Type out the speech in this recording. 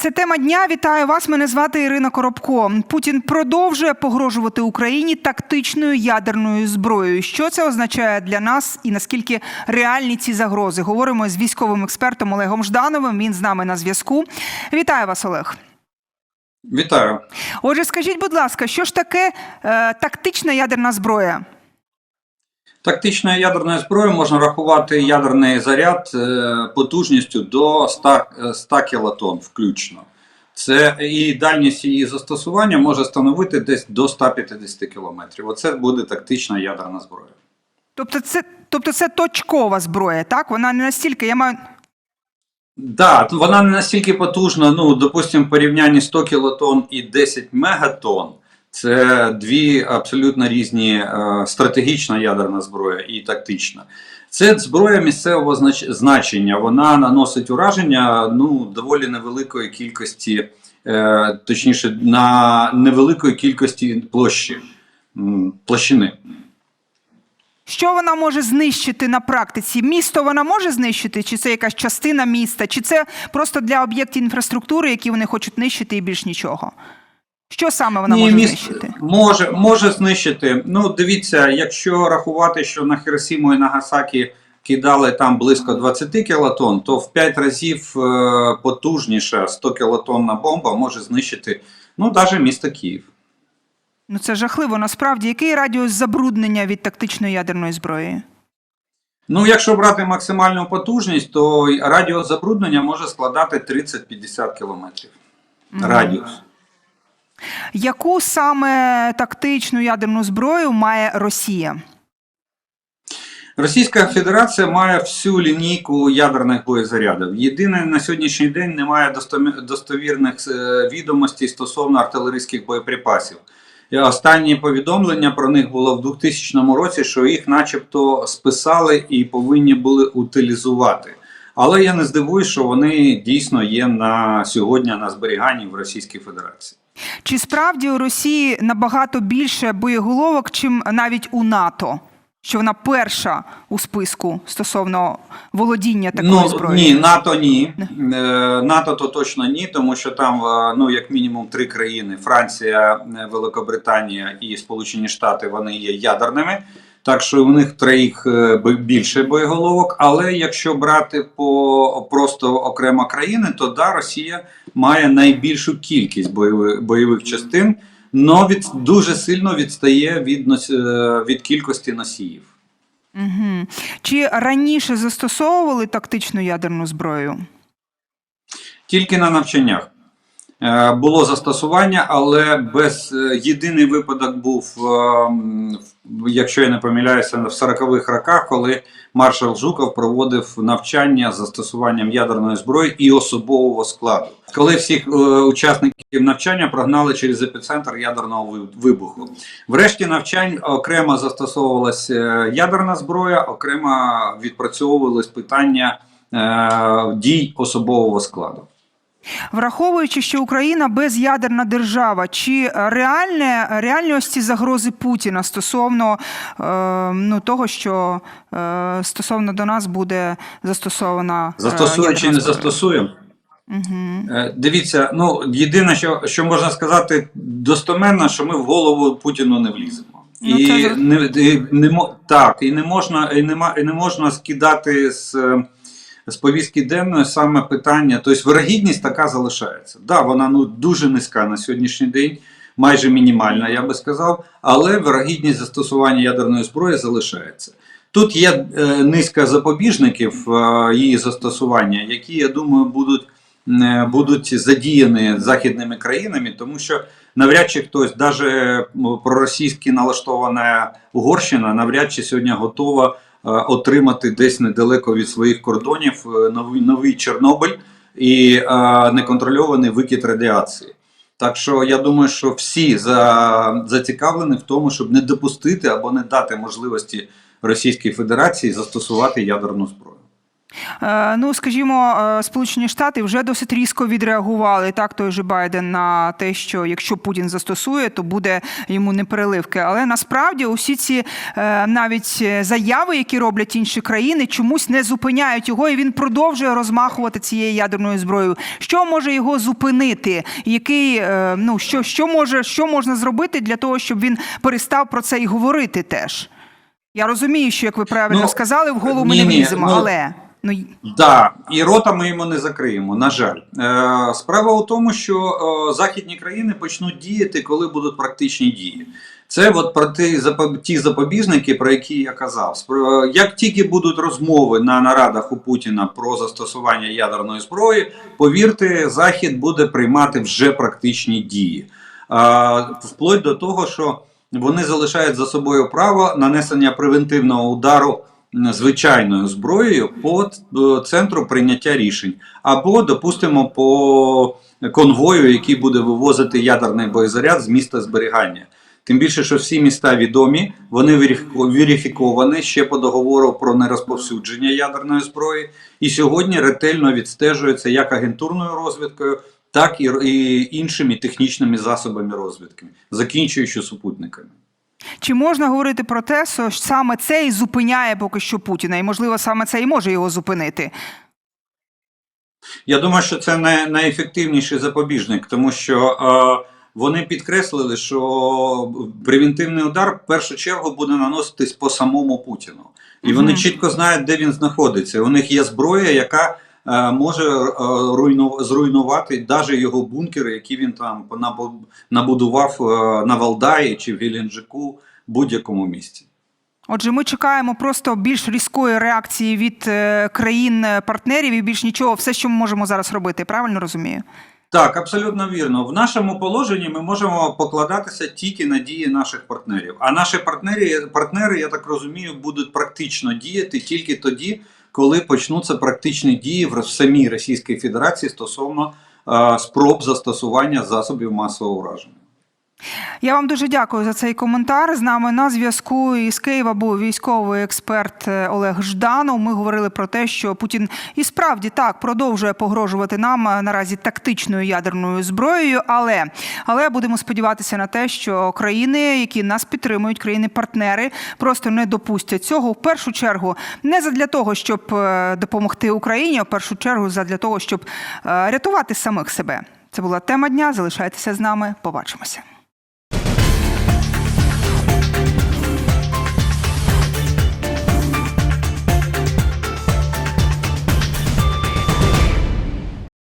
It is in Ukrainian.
Це тема дня. Вітаю вас. Мене звати Ірина Коробко. Путін продовжує погрожувати Україні тактичною ядерною зброєю. Що це означає для нас і наскільки реальні ці загрози? Говоримо з військовим експертом Олегом Ждановим. Він з нами на зв'язку. Вітаю вас, Олег. Вітаю. Отже, скажіть, будь ласка, що ж таке е, тактична ядерна зброя? Тактичною ядерною зброєю можна рахувати ядерний заряд е, потужністю до 100, е, 100 кілотон включно. Це і дальність її застосування може становити десь до 150 кілометрів. Оце буде тактична ядерна зброя. Тобто, це тобто це точкова зброя, так? Вона не настільки. Я маю Да, вона не настільки потужна. Ну, допустимо, в порівнянні 100 кілотон і 10 мегатон. Це дві абсолютно різні е, стратегічна ядерна зброя і тактична. Це зброя місцевого значення. Вона наносить ураження ну, доволі невеликої кількості, е, точніше, на невеликої кількості площі площини. Що вона може знищити на практиці? Місто вона може знищити, чи це якась частина міста, чи це просто для об'єктів інфраструктури, які вони хочуть нищити, і більш нічого? Що саме вона може міст- знищити? Може, може знищити. Ну, дивіться, якщо рахувати, що на Хіросіму і Нагасакі кидали там близько 20 кілотон, то в 5 разів е, потужніша 100 кілотонна бомба може знищити ну, навіть місто Київ. Ну це жахливо. Насправді, який радіус забруднення від тактичної ядерної зброї? Ну, якщо брати максимальну потужність, то радіус забруднення може складати 30-50 кілометрів. Радіус. Яку саме тактичну ядерну зброю має Росія? Російська Федерація має всю лінійку ядерних боєзарядів. Єдине на сьогоднішній день немає достовірних е, відомостей стосовно артилерійських боєприпасів. І Останні повідомлення про них було в 2000 році, що їх, начебто, списали і повинні були утилізувати. Але я не здивуюсь, що вони дійсно є на сьогодні на зберіганні в Російській Федерації. Чи справді у Росії набагато більше боєголовок, чим навіть у НАТО? Що вона перша у списку стосовно володіння такою ну, зброєю? Ні, НАТО ні. Е, НАТО то точно ні, тому що там е, ну як мінімум три країни: Франція, е, Великобританія і Сполучені Штати вони є ядерними. Так що у них троїх е, більше боєголовок. Але якщо брати по просто окремо країни, то да, Росія має найбільшу кількість бойових, бойових частин, але від, дуже сильно відстає від, е, від кількості носіїв. Угу. Чи раніше застосовували тактичну ядерну зброю? Тільки на навчаннях було застосування, але без е, єдиний випадок був, е, якщо я не помиляюся, в 40-х роках, коли маршал Жуков проводив навчання з застосуванням ядерної зброї і особового складу, коли всіх е, учасників навчання прогнали через епіцентр ядерного вибуху. Врешті навчань окремо застосовувалася е, ядерна зброя, окремо відпрацьовувались питання е, дій особового складу. Враховуючи, що Україна безядерна держава, чи реальне реальні ось ці загрози Путіна стосовно е, ну, того, що е, стосовно до нас буде застосована е, Застосує чи не зброя? застосує? Угу. Е, Дивіться, ну єдине, що, що можна сказати достоменно, що ми в голову Путіну не вліземо. Ну, і, це не, і не так, і не можна, і нема, і не можна скидати з, е, з повістки денної саме питання. Тобто вирогідність така залишається. Да, вона ну дуже низька на сьогоднішній день, майже мінімальна, я би сказав, але вирогідність застосування ядерної зброї залишається. Тут є е, низка запобіжників е, її застосування, які, я думаю, будуть, е, будуть задіяні західними країнами, тому що навряд чи хтось, навіть проросійськи налаштована Угорщина, навряд чи сьогодні готова отримати десь недалеко від своїх кордонів е, новий, новий Чорнобиль і е, неконтрольований викид радіації. Так що я думаю, що всі за, зацікавлені в тому, щоб не допустити або не дати можливості Російській Федерації застосувати ядерну зброю. Е, Ну, скажімо, е, Сполучені Штати вже досить різко відреагували. Так, той же Байден на те, що якщо Путін застосує, то буде йому непереливки. Але насправді усі ці е, навіть заяви, які роблять інші країни, чомусь не зупиняють його, і він продовжує розмахувати цією ядерною зброєю. Що може його зупинити? Який ну що, що може, що можна зробити для того, щоб він перестав про це і говорити теж? Я розумію, що як ви правильно Ну, сказали, в голову ми не вліземо, ну, але ну Да, і рота ми йому не закриємо. На жаль, е, справа у тому, що е, західні країни почнуть діяти, коли будуть практичні дії. Це от про ті, ті запобіжники, про які я казав. Е, Як тільки будуть розмови на нарадах у Путіна про застосування ядерної зброї, повірте, Захід буде приймати вже практичні дії. Е, Вплоть до того, що вони залишають за собою право нанесення превентивного удару звичайною зброєю по е, центру прийняття рішень, або, допустимо, по конвою, який буде вивозити ядерний боєзаряд з міста зберігання. Тим більше, що всі міста відомі, вони верифіковані ще по договору про нерозповсюдження ядерної зброї, і сьогодні ретельно відстежується як агентурною розвідкою, так і іншими технічними засобами розвідки, закінчуючи супутниками. Чи можна говорити про те, що саме це і зупиняє поки що Путіна, і можливо саме це і може його зупинити? Я думаю, що це най- найефективніший запобіжник, тому що е, вони підкреслили, що превентивний удар в першу чергу буде наноситись по самому Путіну. І вони чітко знають, де він знаходиться. У них є зброя, яка може е, зруйнувати навіть його бункери, які він там набу- набудував е, на Валдаї чи в Геленджику, будь-якому місці. Отже, ми чекаємо просто більш різкої реакції від е, країн-партнерів і більш нічого, все, що ми можемо зараз робити. Правильно розумію? Так, абсолютно вірно. В нашому положенні ми можемо покладатися тільки на дії наших партнерів. А наші партнери, партнери, я так розумію, будуть практично діяти тільки тоді, коли почнуться практичні дії в самій Російській Федерації стосовно е, спроб застосування засобів масового ураження. Я вам дуже дякую за цей коментар. З нами на зв'язку із Києва був військовий експерт е, Олег Жданов. Ми говорили про те, що Путін і справді так продовжує погрожувати нам е, наразі тактичною ядерною зброєю. Але але будемо сподіватися на те, що країни, які нас підтримують, країни-партнери, просто не допустять цього. В першу чергу не задля того, щоб е, допомогти Україні, а в першу чергу задля того, щоб рятувати самих себе. Це була тема дня. Залишайтеся з нами. Побачимося.